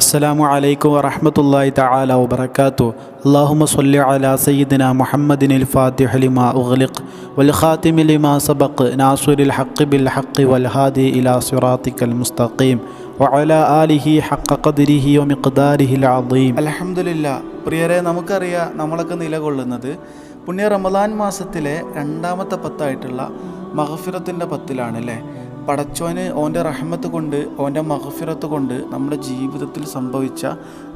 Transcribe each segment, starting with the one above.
അസ്സാം വലൈക്കും വറഹമത്തല്ലാഹി തആല വബർക്കാത്തു അള്ളാഹുമ സല്ലി അലാ സയ്യിദിന മുഹമ്മദിനിൽ ഫാത്തിഹ ലിമാ ഉഗ്ലിഖ് വൽ ഖാതിമി ലിമാ സബഖ് നാസുരിൽ ഹഖ് ബിൽ ഹഖ് വൽ ഹാദി ഇലാ മുസ്തഖീം വഅലാ ആലിഹി ഹഖ ഖദ്രിഹി വമിഖ്ദാരിഹിൽ അളീം അൽഹംദുലില്ലാ പ്രിയരെ നമുക്കറിയാം നമ്മളൊക്കെ നിലകൊള്ളുന്നത് പുണ്യ റമദാൻ മാസത്തിലെ രണ്ടാമത്തെ പത്തായിട്ടുള്ള മഹഫിറത്തിന്റെ പത്തിലാണ് അല്ലേ പടച്ചോന് ഓന്റെ റഹ്മത്ത് കൊണ്ട് ഓന്റെ മഹഫിറത്ത് കൊണ്ട് നമ്മുടെ ജീവിതത്തിൽ സംഭവിച്ച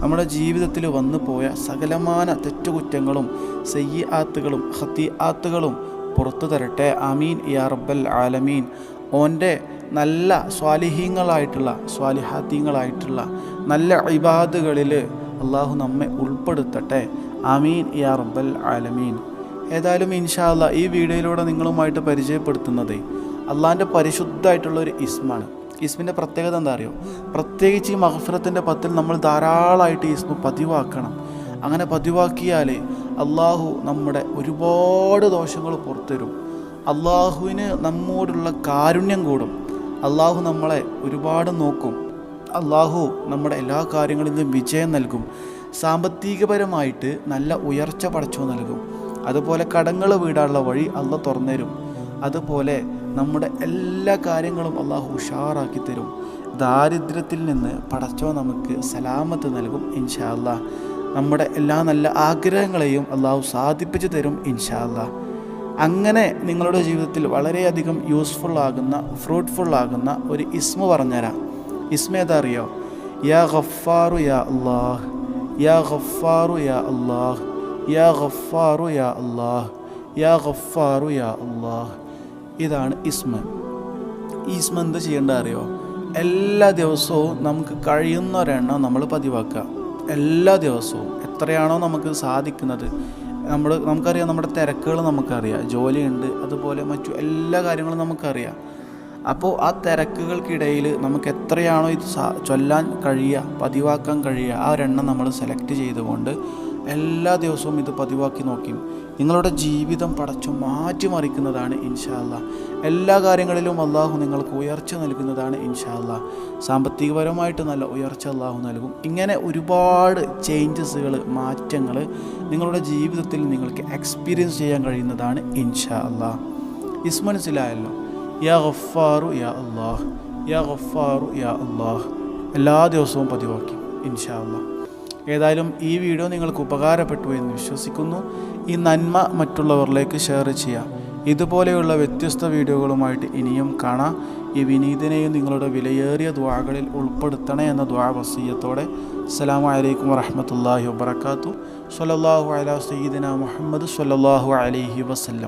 നമ്മുടെ ജീവിതത്തിൽ വന്നു പോയ സകലമാന തെറ്റുകുറ്റങ്ങളും സയ്യി ആത്തുകളും ഹത്തി ആത്തുകളും പുറത്തു തരട്ടെ. അമീൻ യാ റബ്ബൽ ആലമീൻ. ഓന്റെ നല്ല സ്വാലിഹീങ്ങളായിട്ടുള്ള സ്വാലിഹാത്തീങ്ങളായിട്ടുള്ള നല്ല ഇബാദുകളിൽ അള്ളാഹു നമ്മെ ഉൾപ്പെടുത്തട്ടെ. അമീൻ യാ റബ്ബൽ ആലമീൻ. ഏതായാലും ഇൻഷാല്ല ഈ വീഡിയോയിലൂടെ നിങ്ങളുമായിട്ട് പരിചയപ്പെടുത്തുന്നത് അള്ളാഹിന്റെ പരിശുദ്ധമായിട്ടുള്ള ഒരു ഇസ്മാണ്. ഇസ്മിന്റെ പ്രത്യേകത എന്താ അറിയോ? പ്രത്യേകിച്ച് ഈ മഹഫിറത്തിന്റെ പത്തിൽ നമ്മൾ ധാരാളമായിട്ട് ഇസ്മ പതിവാക്കണം. അങ്ങനെ പതിവാക്കിയാൽ അള്ളാഹു നമ്മുടെ ഒരുപാട് ദോഷങ്ങൾ പുറത്തരും അള്ളാഹുവിന് നമ്മോടുള്ള കാരുണ്യം കൂടും. അള്ളാഹു നമ്മളെ ഒരുപാട് നോക്കും. അള്ളാഹു നമ്മുടെ എല്ലാ കാര്യങ്ങളിലും വിജയം നൽകും. സാമ്പത്തികപരമായിട്ട് നല്ല ഉയർച്ച പടച്ചു നൽകും. അതുപോലെ കടങ്ങൾ വീടാനുള്ള വഴി അല്ല തുറന്നുതരും അതുപോലെ നമ്മുടെ എല്ലാ കാര്യങ്ങളും അള്ളാഹു ഉഷാറാക്കി തരും. ദാരിദ്ര്യത്തിൽ നിന്ന് പടച്ചോ നമുക്ക് സലാമത്ത് നൽകും ഇൻഷാ അല്ലാ നമ്മുടെ എല്ലാ നല്ല ആഗ്രഹങ്ങളെയും അള്ളാഹു സാധിപ്പിച്ചു തരും ഇൻഷാ അല്ലാ അങ്ങനെ നിങ്ങളുടെ ജീവിതത്തിൽ വളരെയധികം യൂസ്ഫുൾ ആകുന്ന ഫ്രൂട്ട്ഫുൾ ആകുന്ന ഒരു ഇസ്മു പറഞ്ഞുതരാം. ഇസ്മ ഏതാ അറിയോ? യാ ഗഫാറു യാ അള്ളാഹ് യാ ഗഫാറു യാ അള്ളാഹ്. യാ ഗഫാറു യാ അള്ളാഹ് യാ ഗഫാറു യാ അള്ളാഹ് ഇതാണ് ഇസ്മ. ഈ ഇസ്മ എന്ത് ചെയ്യേണ്ട അറിയോ? എല്ലാ ദിവസവും നമുക്ക് കഴിയുന്ന ഒരെണ്ണം നമ്മൾ പതിവാക്കുക. എല്ലാ ദിവസവും. എത്രയാണോ നമുക്ക് സാധിക്കുന്നത്. നമ്മൾ നമുക്കറിയാം നമ്മുടെ തിരക്കുകൾ നമുക്കറിയാം. ജോലിയുണ്ട് അതുപോലെ മറ്റു എല്ലാ കാര്യങ്ങളും നമുക്കറിയാം. അപ്പോൾ ആ തിരക്കുകൾക്കിടയിൽ നമുക്ക് എത്രയാണോ ഇത് ചൊല്ലാൻ കഴിയുക പതിവാക്കാൻ കഴിയുക ആ ഒരെണ്ണം നമ്മൾ സെലക്ട് ചെയ്തുകൊണ്ട് എല്ലാ ദിവസവും ഇത് പതിവാക്കി നോക്കി. നിങ്ങളുടെ ജീവിതം പടച്ചു മാറ്റിമറിക്കുന്നതാണ് ഇൻഷാല്ല എല്ലാ കാര്യങ്ങളിലും അള്ളാഹു നിങ്ങൾക്ക് ഉയർച്ച നൽകുന്നതാണ് ഇൻഷാല്ല സാമ്പത്തികപരമായിട്ട് നല്ല ഉയർച്ച അള്ളാഹു നൽകും. ഇങ്ങനെ ഒരുപാട് ചേഞ്ചസുകൾ മാറ്റങ്ങൾ നിങ്ങളുടെ ജീവിതത്തിൽ നിങ്ങൾക്ക് എക്സ്പീരിയൻസ് ചെയ്യാൻ കഴിയുന്നതാണ് ഇൻഷാ അള്ളാഹ് ഇസ് മനസ്സിലായല്ലോ? യാ ഗഫാറു യാ അള്ളാഹ് യാ ഗഫാറു യാ അള്ളാഹ് എല്ലാ ദിവസവും പതിവാക്കി ഇൻഷാ അള്ളാഹ് ഏതായാലും ഈ വീഡിയോ നിങ്ങൾക്ക് ഉപകാരപ്പെട്ടു എന്ന് വിശ്വസിക്കുന്നു. ഈ നന്മ മറ്റുള്ളവരിലേക്ക് ഷെയർ ചെയ്യാം. ഇതുപോലെയുള്ള വ്യത്യസ്ത വീഡിയോകളുമായിട്ട് ഇനിയും കാണാം. ഈ വിനീതിനെയും നിങ്ങളുടെ വിലയേറിയ ദ്വാകളിൽ ഉൾപ്പെടുത്തണേ എന്ന ദ്വാ വസീയത്തോടെ. അസ്സലാമു അലൈക്കും വറഹമത്തല്ലാഹി വബർക്കാത്തു സല്ലാഹു അലാ സയ്യിദിന മുഹമ്മദ് സല്ലാഹു അലൈഹി വസല്ലം.